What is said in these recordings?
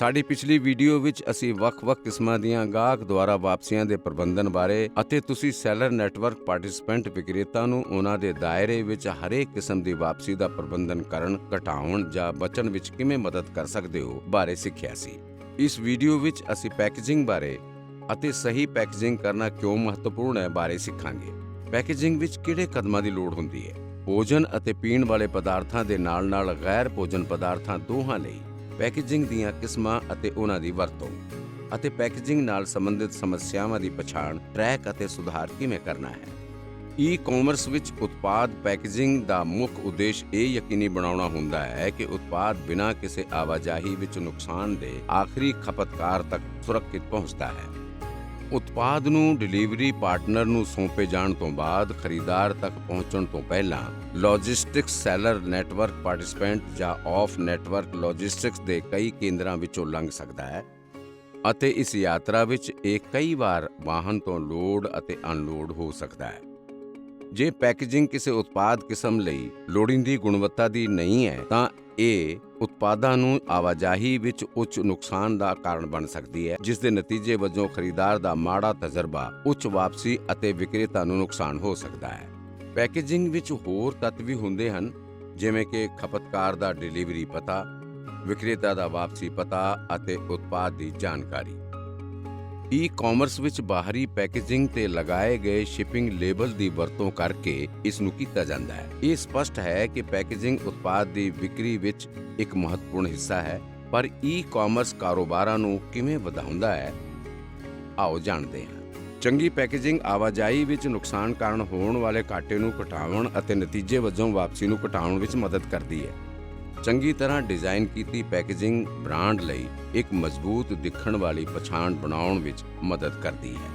ਸਾਡੀ ਪਿਛਲੀ ਵੀਡੀਓ ਵਿੱਚ ਅਸੀਂ ਵੱਖ-ਵੱਖ ਕਿਸਮਾਂ ਦੀਆਂ ਗਾਹਕ ਦੁਆਰਾ ਵਾਪਸੀਆਂ ਦੇ ਪ੍ਰਬੰਧਨ ਬਾਰੇ ਅਤੇ ਤੁਸੀਂ ਸੈਲਰ ਨੈਟਵਰਕ ਪਾਰਟਿਸਿਪੈਂਟ ਵਿਕਰੇਤਾ ਨੂੰ ਉਹਨਾਂ ਦੇ ਦਾਇਰੇ ਵਿੱਚ ਹਰੇਕ ਕਿਸਮ ਦੀ ਵਾਪਸੀ ਦਾ ਪ੍ਰਬੰਧਨ ਕਰਨ, ਘਟਾਉਣ ਜਾਂ ਬਚਣ ਵਿੱਚ ਕਿਵੇਂ ਮਦਦ ਕਰ ਸਕਦੇ ਹੋ ਬਾਰੇ ਸਿੱਖਿਆ ਸੀ। ਇਸ ਵੀਡੀਓ ਵਿੱਚ ਅਸੀਂ ਪੈਕੇਜਿੰਗ ਬਾਰੇ ਅਤੇ ਸਹੀ ਪੈਕੇਜਿੰਗ ਕਰਨਾ ਕਿਉਂ ਮਹੱਤਵਪੂਰਨ ਹੈ ਬਾਰੇ ਸਿੱਖਾਂਗੇ। ਪੈਕੇਜਿੰਗ ਵਿੱਚ ਕਿਹੜੇ ਕਦਮਾਂ ਦੀ ਲੋੜ ਹੁੰਦੀ ਹੈ? ਭੋਜਨ ਅਤੇ ਪੀਣ ਵਾਲੇ ਪਦਾਰਥਾਂ ਦੇ ਨਾਲ-ਨਾਲ ਗੈਰ ਭੋਜਨ ਪਦਾਰਥਾਂ ਦੋਹਾਂ ਲਈ ਪੈਕੇਜਿੰਗ ਦੀਆਂ ਕਿਸਮਾਂ ਅਤੇ ਉਹਨਾਂ ਦੀ ਵਰਤੋਂ ਅਤੇ ਪੈਕੇਜਿੰਗ ਨਾਲ ਸੰਬੰਧਿਤ ਸਮੱਸਿਆਵਾਂ ਦੀ ਪਛਾਣ, ਟਰੈਕ ਅਤੇ ਸੁਧਾਰ ਕਿਵੇਂ ਕਰਨਾ ਹੈ। ਈ-ਕਾਮਰਸ ਵਿੱਚ ਉਤਪਾਦ ਪੈਕੇਜਿੰਗ ਦਾ ਮੁੱਖ ਉਦੇਸ਼ ਇਹ ਯਕੀਨੀ ਬਣਾਉਣਾ ਹੁੰਦਾ ਹੈ ਕਿ ਉਤਪਾਦ ਬਿਨਾਂ ਕਿਸੇ ਆਵਾਜਾਈ ਵਿੱਚ ਨੁਕਸਾਨ ਦੇ ਆਖਰੀ ਖਪਤਕਾਰ ਤੱਕ ਸੁਰੱਖਿਅਤ ਪਹੁੰਚਦਾ ਹੈ। ਉਤਪਾਦ ਨੂੰ ਡਿਲੀਵਰੀ ਪਾਰਟਨਰ ਨੂੰ ਸੌਂਪੇ ਜਾਣ ਤੋਂ ਬਾਅਦ ਖਰੀਦਾਰ ਤੱਕ ਪਹੁੰਚਣ ਤੋਂ ਪਹਿਲਾਂ ਲੌਜਿਸਟਿਕਸ ਸੈਲਰ ਨੈਟਵਰਕ ਪਾਰਟਿਸਿਪੈਂਟ ਜਾਂ ਆਫ ਨੈਟਵਰਕ ਲੌਜਿਸਟਿਕਸ ਦੇ ਕਈ ਕੇਂਦਰਾਂ ਵਿੱਚੋਂ ਲੰਘ ਸਕਦਾ ਹੈ ਅਤੇ ਇਸ ਯਾਤਰਾ ਵਿੱਚ ਇਹ ਕਈ ਵਾਰ ਵਾਹਨ ਤੋਂ ਲੋਡ ਅਤੇ ਅਨਲੋਡ ਹੋ ਸਕਦਾ ਹੈ। ਜੇ ਪੈਕੇਜਿੰਗ ਕਿਸੇ ਉਤਪਾਦ ਕਿਸਮ ਲਈ ਲੋੜੀਂਦੀ ਗੁਣਵੱਤਾ ਦੀ ਨਹੀਂ ਹੈ, ਤਾਂ ਇਹ ਉਤਪਾਦਾਂ ਨੂੰ ਆਵਾਜਾਈ ਵਿੱਚ ਉੱਚ ਨੁਕਸਾਨ ਦਾ ਕਾਰਨ ਬਣ ਸਕਦੀ ਹੈ, ਜਿਸ ਦੇ ਨਤੀਜੇ ਵਜੋਂ ਖਰੀਦਦਾਰ ਦਾ ਮਾੜਾ ਤਜਰਬਾ, ਉੱਚ ਵਾਪਸੀ ਅਤੇ ਵਿਕਰੇਤਾ ਨੂੰ ਨੁਕਸਾਨ ਹੋ ਸਕਦਾ ਹੈ। ਪੈਕੇਜਿੰਗ ਵਿੱਚ ਹੋਰ ਤੱਤ ਵੀ ਹੁੰਦੇ ਹਨ, ਜਿਵੇਂ ਕਿ ਖਪਤਕਾਰ ਦਾ ਡਿਲੀਵਰੀ ਪਤਾ, ਵਿਕਰੇਤਾ ਦਾ ਵਾਪਸੀ ਪਤਾ ਅਤੇ ਉਤਪਾਦ ਦੀ ਜਾਣਕਾਰੀ। ਈ-ਕਾਮਰਸ ਵਿੱਚ ਬਾਹਰੀ ਪੈਕੇਜਿੰਗ ਤੇ ਲਗਾਏ ਗਏ ਸ਼ਿਪਿੰਗ ਲੇਬਲ ਦੀ ਵਰਤੋਂ ਕਰਕੇ ਇਸ ਨੂੰ ਕੀਤਾ ਜਾਂਦਾ ਹੈ। ਇਹ ਸਪਸ਼ਟ ਹੈ ਕਿ ਪੈਕੇਜਿੰਗ ਉਤਪਾਦ ਦੀ ਵਿਕਰੀ ਵਿੱਚ ਇੱਕ ਮਹੱਤਵਪੂਰਨ ਹਿੱਸਾ ਹੈ, ਪਰ ਈ-ਕਾਮਰਸ ਕਾਰੋਬਾਰਾਂ ਨੂੰ ਕਿਵੇਂ ਵਧਾਉਂਦਾ ਹੈ, ਆਓ ਜਾਣਦੇ ਹਾਂ। ਚੰਗੀ ਪੈਕੇਜਿੰਗ ਆਵਾਜਾਈ ਵਿੱਚ ਨੁਕਸਾਨ ਕਾਰਨ ਹੋਣ ਵਾਲੇ ਘਾਟੇ ਨੂੰ ਘਟਾਉਣ ਅਤੇ ਨਤੀਜੇ ਵਜੋਂ ਵਾਪਸੀ ਨੂੰ ਘਟਾਉਣ ਵਿੱਚ ਮਦਦ ਕਰਦੀ ਹੈ। ਚੰਗੀ ਤਰ੍ਹਾਂ ਡਿਜ਼ਾਈਨ ਕੀਤੀ ਪੈਕੇਜਿੰਗ ਬ੍ਰਾਂਡ ਲਈ ਇੱਕ ਮਜ਼ਬੂਤ ਦਿਖਣ ਵਾਲੀ ਪਛਾਣ ਬਣਾਉਣ ਵਿੱਚ ਮਦਦ ਕਰਦੀ ਹੈ।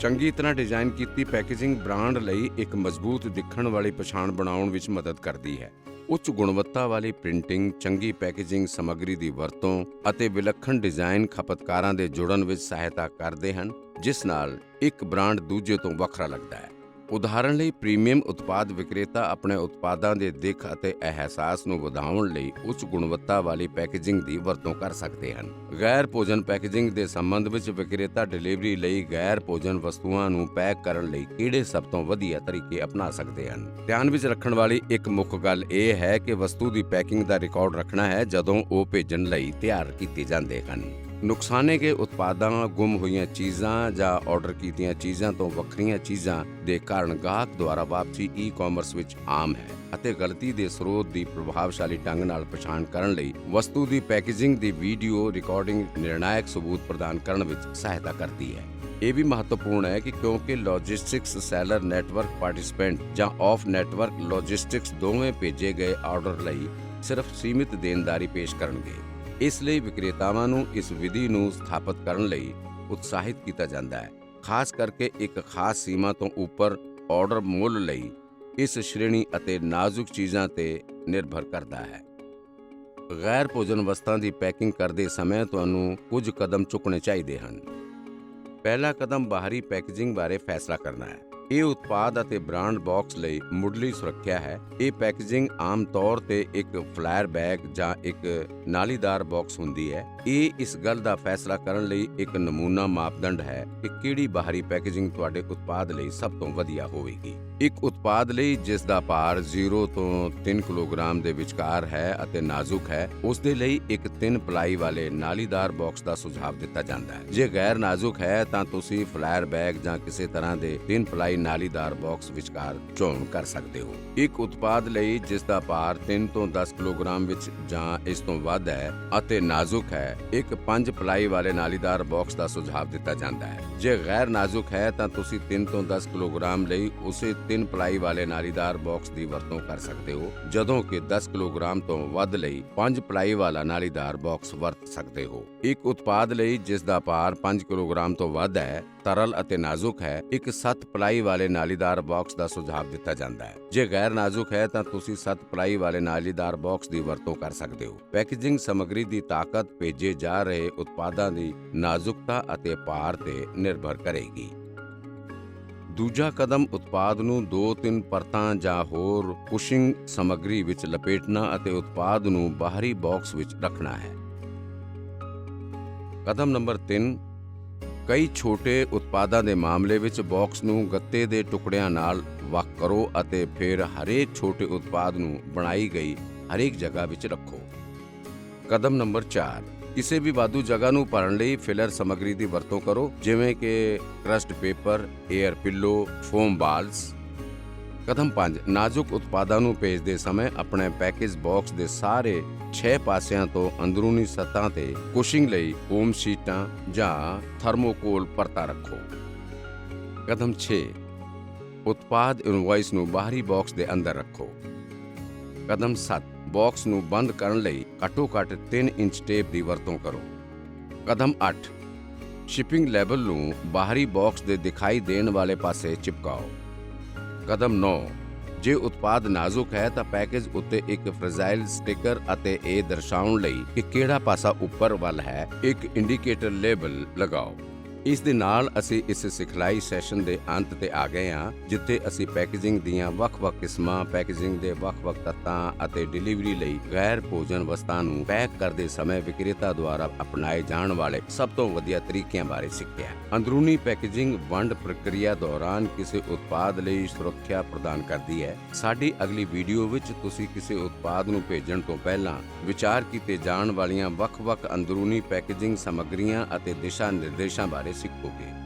ਚੰਗੀ ਤਰ੍ਹਾਂ ਡਿਜ਼ਾਈਨ ਕੀਤੀ ਪੈਕੇਜਿੰਗ ਬ੍ਰਾਂਡ ਲਈ ਇੱਕ ਮਜ਼ਬੂਤ ਦਿਖਣ ਵਾਲੀ ਪਛਾਣ ਬਣਾਉਣ ਵਿੱਚ ਮਦਦ ਕਰਦੀ ਹੈ। ਉੱਚ ਗੁਣਵੱਤਾ ਵਾਲੀ ਪ੍ਰਿੰਟਿੰਗ, ਚੰਗੀ ਪੈਕੇਜਿੰਗ ਸਮੱਗਰੀ ਦੀ ਵਰਤੋਂ ਅਤੇ ਵਿਲੱਖਣ ਡਿਜ਼ਾਈਨ ਖਪਤਕਾਰਾਂ ਦੇ ਜੁੜਨ ਵਿੱਚ ਸਹਾਇਤਾ ਕਰਦੇ ਹਨ, ਜਿਸ ਨਾਲ ਇੱਕ ਬ੍ਰਾਂਡ ਦੂਜੇ ਤੋਂ ਵੱਖਰਾ ਲੱਗਦਾ ਹੈ। ਉਦਾਹਰਣ ਲਈ ਪ੍ਰੀਮੀਅਮ ਉਤਪਾਦ ਵਿਕਰੇਤਾ ਆਪਣੇ ਉਤਪਾਦਾਂ ਦੇ ਦਿੱਖ ਅਤੇ ਅਹਿਸਾਸ ਨੂੰ ਵਧਾਉਣ ਲਈ ਉੱਚ ਗੁਣਵੱਤਾ ਵਾਲੀ ਪੈਕੇਜਿੰਗ ਦੀ ਵਰਤੋਂ ਕਰ ਸਕਦੇ ਹਨ। ਗੈਰ ਭੋਜਨ ਪੈਕੇਜਿੰਗ ਦੇ ਸੰਬੰਧ ਵਿੱਚ ਵਿਕਰੇਤਾ ਡਿਲੀਵਰੀ ਲਈ ਗੈਰ ਭੋਜਨ ਵਸਤੂਆਂ ਨੂੰ ਪੈਕ ਕਰਨ ਲਈ ਕਿਹੜੇ ਸਭ ਤੋਂ ਵਧੀਆ ਤਰੀਕੇ ਅਪਣਾ ਸਕਦੇ ਹਨ? ਧਿਆਨ ਵਿੱਚ ਰੱਖਣ ਵਾਲੀ ਇੱਕ ਮੁੱਖ ਗੱਲ ਇਹ ਹੈ ਕਿ ਵਸਤੂ ਦੀ ਪੈਕਿੰਗ ਦਾ ਰਿਕਾਰਡ ਰੱਖਣਾ ਹੈ ਜਦੋਂ ਉਹ ਭੇਜਣ ਲਈ ਤਿਆਰ ਕੀਤੇ ਜਾਂਦੇ ਹਨ। ਨੁਕਸਾਨੇ ਗਏ ਉਤਪਾਦਾਂ ਗੁੰਮ ਹੋਈਆਂ ਚੀਜ਼ਾਂ ਜਾਂ ਆਰਡਰ ਕੀਤੀਆਂ ਚੀਜ਼ਾਂ ਤੋਂ ਵੱਖਰੀਆਂ ਚੀਜ਼ਾਂ ਦੇ ਕਾਰਨ ਗਾਹਕ ਦੁਆਰਾ ਵਾਪਸੀ ਈ-ਕਾਮਰਸ ਵਿੱਚ ਆਮ ਹੈ ਅਤੇ ਗਲਤੀ ਦੇ ਸਰੋਤ ਦੀ ਪ੍ਰਭਾਵਸ਼ਾਲੀ ਢੰਗ ਨਾਲ ਪਛਾਣ ਕਰਨ ਲਈ ਵਸਤੂ ਦੀ ਪੈਕੇਜਿੰਗ ਦੀ ਵੀਡੀਓ ਰਿਕਾਰਡਿੰਗ ਨਿਰਣਾਇਕ ਸਬੂਤ ਪ੍ਰਦਾਨ ਕਰਨ ਵਿੱਚ ਸਹਾਇਤਾ ਕਰਦੀ ਹੈ। ਇਹ ਵੀ ਮਹੱਤਵਪੂਰਨ ਹੈ ਕਿ ਕਿਉਂਕਿ ਲੌਜਿਸਟਿਕਸ ਸੈਲਰ ਨੈਟਵਰਕ ਪਾਰਟਿਸਿਪੈਂਟ ਜਾਂ ਆਫ ਨੈਟਵਰਕ ਲੌਜਿਸਟਿਕਸ ਦੋਵੇਂ ਭੇਜੇ ਗਏ ਆਰਡਰ ਲਈ ਸਿਰਫ ਸੀਮਿਤ ਦੇਣਦਾਰੀ ਪੇਸ਼ ਕਰਨਗੇ। ਇਸ ਲਈ ਵਿਕਰੇਤਾਵਾਂ ਨੂੰ ਇਸ ਵਿਧੀ ਨੂੰ ਸਥਾਪਿਤ ਕਰਨ ਲਈ ਉਤਸ਼ਾਹਿਤ ਕੀਤਾ ਜਾਂਦਾ ਹੈ, ਖਾਸ ਕਰਕੇ ਇੱਕ ਖਾਸ ਸੀਮਾ ਤੋਂ ਉੱਪਰ ਆਰਡਰ ਮੁੱਲ ਲਈ ਇਸ ਸ਼੍ਰੇਣੀ ਅਤੇ ਨਾਜ਼ੁਕ ਚੀਜ਼ਾਂ ਤੇ ਨਿਰਭਰ ਕਰਦਾ ਹੈ। ਗੈਰ ਭੋਜਨ ਵਸਤਾਂ ਦੀ ਪੈਕਿੰਗ ਕਰਦੇ ਸਮੇਂ ਤੁਹਾਨੂੰ ਕੁਝ ਕਦਮ ਚੁੱਕਣੇ ਚਾਹੀਦੇ ਹਨ। ਪਹਿਲਾ ਕਦਮ ਬਾਹਰੀ ਪੈਕੇਜਿੰਗ ਬਾਰੇ ਫੈਸਲਾ ਕਰਨਾ ਹੈ। ਇਹ ਉਤਪਾਦ ਅਤੇ ਬ੍ਰਾਂਡ ਬਾਕਸ ਲਈ ਮੁੱਢਲੀ ਸੁਰੱਖਿਆ ਹੈ। ਇਹ ਪੈਕੇਜਿੰਗ ਆਮ ਤੌਰ ਤੇ ਇੱਕ ਫਲਾਇਰ ਬੈਗ ਜਾਂ ਇੱਕ ਨਾਲੀਦਾਰ ਬਾਕਸ ਹੁੰਦੀ ਹੈ। ਇਹ ਇਸ ਗੱਲ ਦਾ ਫੈਸਲਾ ਕਰਨ ਲਈ ਇੱਕ ਨਮੂਨਾ ਮਾਪਦੰਡ ਹੈ ਕਿ ਕਿਹੜੀ ਬਾਹਰੀ ਪੈਕੇਜਿੰਗ ਤੁਹਾਡੇ ਉਤਪਾਦ ਲਈ ਸਭ ਤੋਂ ਵਧੀਆ ਹੋਵੇਗੀ। ਇੱਕ ਉਤਪਾਦ ਲਈ ਜਿਸ ਦਾ ਭਾਰ 0 ਤੋਂ 3 ਕਿਲੋਗ੍ਰਾਮ ਦੇ ਵਿਚਕਾਰ ਹੈ ਅਤੇ ਨਾਜ਼ੁਕ ਹੈ, ਉਸ ਦੇ ਲਈ ਇੱਕ ਤਿੰਨ ਪਲਾਈ ਵਾਲੇ ਨਾਲੀਦਾਰ ਬਾਕਸ ਦਾ ਸੁਝਾਅ ਦਿੱਤਾ ਜਾਂਦਾ ਹੈ। ਜੇ ਗੈਰ ਨਾਜ਼ੁਕ ਹੈ, ਤਾਂ ਤੁਸੀਂ ਫਲਾਇਰ ਬੈਗ ਜਾਂ ਕਿਸੇ ਤਰ੍ਹਾਂ ਦੇ ਤਿੰਨ ਪਲਾਈ ਨਾਲੀਦਾਰ ਬਾਕਸ ਵਿਚਕਾਰ ਚੋਣ ਕਰ ਸਕਦੇ ਹੋ। ਇੱਕ ਉਤਪਾਦ ਲਈ ਜਿਸ ਦਾ ਭਾਰ 3 ਤੋਂ 10 ਕਿਲੋਗ੍ਰਾਮ ਵਿੱਚ ਜਾਂ ਇਸ ਤੋਂ ਵੱਧ ਹੈ ਅਤੇ ਨਾਜ਼ੁਕ ਹੈ ਇੱਕ ਪੰਜ ਪਲਾਈ ਵਾਲੇ ਨਾਲੀਦਾਰ ਬਾਕਸ ਦਾ ਸੁਝਾਅ ਦਿੱਤਾ ਜਾਂਦਾ ਹੈ। ਜੇ ਗੈਰ ਨਾਜ਼ੁਕ ਹੈ ਤਾਂ ਤੁਸੀਂ 3 ਤੋਂ 10 ਕਿਲੋਗ੍ਰਾਮ ਲਈ ਉਸੇ ਤਿੰਨ ਪਲਾਈ ਵਾਲੇ ਨਾਲੀਦਾਰ ਬਾਕਸ ਦੀ ਵਰਤੋਂ ਕਰ ਸਕਦੇ ਹੋ, ਜਦੋਂ ਕਿ 10 ਕਿਲੋਗ੍ਰਾਮ ਤੋਂ ਵੱਧ ਲਈ ਪੰਜ ਪਲਾਈ ਵਾਲਾ ਨਾਲੀਦਾਰ ਬਾਕਸ ਵਰਤ ਸਕਦੇ ਹੋ। ਇੱਕ ਉਤਪਾਦ ਲਈ ਜਿਸ ਦਾ ਭਾਰ 5 ਕਿਲੋਗ੍ਰਾਮ ਤੋਂ ਵੱਧ ਹੈ ਤਰਲ ਅਤੇ ਨਾਜ਼ੁਕ ਹੈ, ਇੱਕ 7 ਪਲਾਈ ਵਾਲੇ ਨਾਲੀਦਾਰ ਬਾਕਸ ਦਾ ਸੁਝਾਅ ਦਿੱਤਾ ਜਾਂਦਾ ਹੈ। ਜੇ ਗੈਰ ਨਾਜ਼ੁਕ ਹੈ ਤਾਂ ਤੁਸੀਂ 7 ਪਲਾਈ ਵਾਲੇ ਨਾਲੀਦਾਰ ਬਾਕਸ ਦੀ ਵਰਤੋਂ ਕਰ ਸਕਦੇ ਹੋ। ਪੈਕੇਜਿੰਗ ਸਮੱਗਰੀ ਦੀ ਤਾਕਤ ਭੇਜੇ ਜਾ ਰਹੇ ਉਤਪਾਦਾਂ ਦੀ ਨਾਜ਼ੁਕਤਾ ਅਤੇ ਭਾਰ ਤੇ ਨਿਰਭਰ ਕਰੇਗੀ। ਦੂਜਾ ਕਦਮ, ਉਤਪਾਦ ਨੂੰ 2-3 ਪਰਤਾਂ ਜਾਂ ਹੋਰ ਕੁਸ਼ਿੰਗ ਸਮੱਗਰੀ ਵਿੱਚ ਲਪੇਟਣਾ ਅਤੇ ਉਤਪਾਦ ਨੂੰ ਬਾਹਰੀ ਬਾਕਸ ਵਿੱਚ ਰੱਖਣਾ ਹੈ। ਕਦਮ ਨੰਬਰ 3 ਕਈ ਛੋਟੇ ਉਤਪਾਦਾਂ ਦੇ ਮਾਮਲੇ ਵਿੱਚ ਬਾਕਸ ਨੂੰ ਗੱਤੇ ਦੇ ਟੁਕੜਿਆਂ ਨਾਲ ਵੱਖ ਕਰੋ ਅਤੇ ਫਿਰ ਹਰੇਕ ਛੋਟੇ ਉਤਪਾਦ ਨੂੰ ਬਣਾਈ ਗਈ ਹਰੇਕ ਜਗ੍ਹਾ ਵਿੱਚ ਰੱਖੋ। ਕਦਮ ਨੰਬਰ 4 ਕਿਸੇ ਵੀ ਵਾਧੂ ਜਗ੍ਹਾ ਨੂੰ ਭਰਨ ਲਈ ਫਿਲਰ ਸਮੱਗਰੀ ਦੀ ਵਰਤੋਂ ਕਰੋ, ਜਿਵੇਂ ਕਿ kraft paper air pillow, foam balls. ਕਦਮ 5 ਨਾਜ਼ੁਕ ਉਤਪਾਦਾਂ ਨੂੰ ਭੇਜਦੇ ਸਮੇਂ ਆਪਣੇ ਪੈਕੇਜ ਬਾਕਸ ਦੇ ਸਾਰੇ 6 ਪਾਸਿਆਂ ਤੋਂ ਅੰਦਰੂਨੀ ਸਤਹਾਂ ਤੇ ਕੁਸ਼ਿੰਗ ਲਈ ਫੋਮ ਸ਼ੀਟਾਂ ਜਾਂ ਥਰਮੋਕੋਲ ਪਰਤਾ ਰੱਖੋ। ਕਦਮ 6 ਉਤਪਾਦ ਇਨਵੌਇਸ ਨੂੰ ਬਾਹਰੀ ਬਾਕਸ ਦੇ ਅੰਦਰ ਰੱਖੋ। ਕਦਮ 7 ਬਾਕਸ ਨੂੰ ਬੰਦ ਕਰਨ ਲਈ ਘੱਟੋ-ਘੱਟ 3 ਇੰਚ ਟੇਪ ਦੀ ਵਰਤੋਂ ਕਰੋ। ਕਦਮ 8 ਸ਼ਿਪਿੰਗ ਲੈਬਲ ਨੂੰ ਬਾਹਰੀ ਬਾਕਸ ਦੇ ਦਿਖਾਈ ਦੇਣ ਵਾਲੇ ਪਾਸੇ ਚਿਪਕਾਓ। ਕਦਮ 9 ਜੇ ਉਤਪਾਦ ਨਾਜ਼ੁਕ ਹੈ ਤਾਂ ਪੈਕੇਜ ਉੱਤੇ ਇੱਕ ਫ੍ਰੇਜ਼ਾਈਲ ਸਟicker ਅਤੇ ਇਹ ਦਰਸਾਉਣ ਲਈ ਕਿ ਕਿਹੜਾ ਪਾਸਾ ਉੱਪਰ ਵੱਲ ਹੈ, ਇੱਕ ਇੰਡੀਕੇਟਰ ਲੇਬਲ ਲਗਾਓ। ਇਸ ਦੇ ਨਾਲ ਅਸੀਂ ਇਸ ਸਿਖਲਾਈ ਸੈਸ਼ਨ ਦੇ ਅੰਤ ਤੇ ਆ ਗਏ ਹਾਂ, ਜਿੱਥੇ ਅਸੀਂ ਪੈਕੇਜਿੰਗ ਦੀਆਂ ਵੱਖ-ਵੱਖ ਕਿਸਮਾਂ, ਪੈਕੇਜਿੰਗ ਦੇ ਵੱਖ-ਵੱਖ ਤੱਤਾਂ ਅਤੇ ਡਿਲੀਵਰੀ ਲਈ ਗੈਰ ਭੋਜਨ ਵਸਤਾਂ ਨੂੰ ਪੈਕ ਕਰਦੇ ਸਮੇਂ ਵਿਕਰੇਤਾ ਦੁਆਰਾ ਅਪਣਾਏ ਜਾਣ ਵਾਲੇ ਸਭ ਤੋਂ ਵਧੀਆ ਤਰੀਕਿਆਂ ਬਾਰੇ ਸਿੱਖਿਆ। ਅੰਦਰੂਨੀ ਪੈਕੇਜਿੰਗ ਵੰਡ ਪ੍ਰਕਿਰਿਆ ਦੌਰਾਨ ਕਿਸੇ ਉਤਪਾਦ ਲਈ ਸੁਰੱਖਿਆ ਪ੍ਰਦਾਨ ਕਰਦੀ ਹੈ। ਸਾਡੀ ਅਗਲੀ ਵੀਡੀਓ ਵਿੱਚ ਤੁਸੀਂ ਕਿਸੇ ਉਤਪਾਦ ਨੂੰ ਭੇਜਣ ਤੋਂ ਪਹਿਲਾਂ ਵਿਚਾਰ ਕੀਤੇ ਜਾਣ ਵਾਲੀਆਂ ਵੱਖ-ਵੱਖ ਅੰਦਰੂਨੀ ਪੈਕੇਜਿੰਗ ਸਮੱਗਰੀਆਂ ਅਤੇ ਦਿਸ਼ਾ ਨਿਰਦੇਸ਼ਾਂ ਬਾਰੇ ਸਿੱਖੋਗੇ।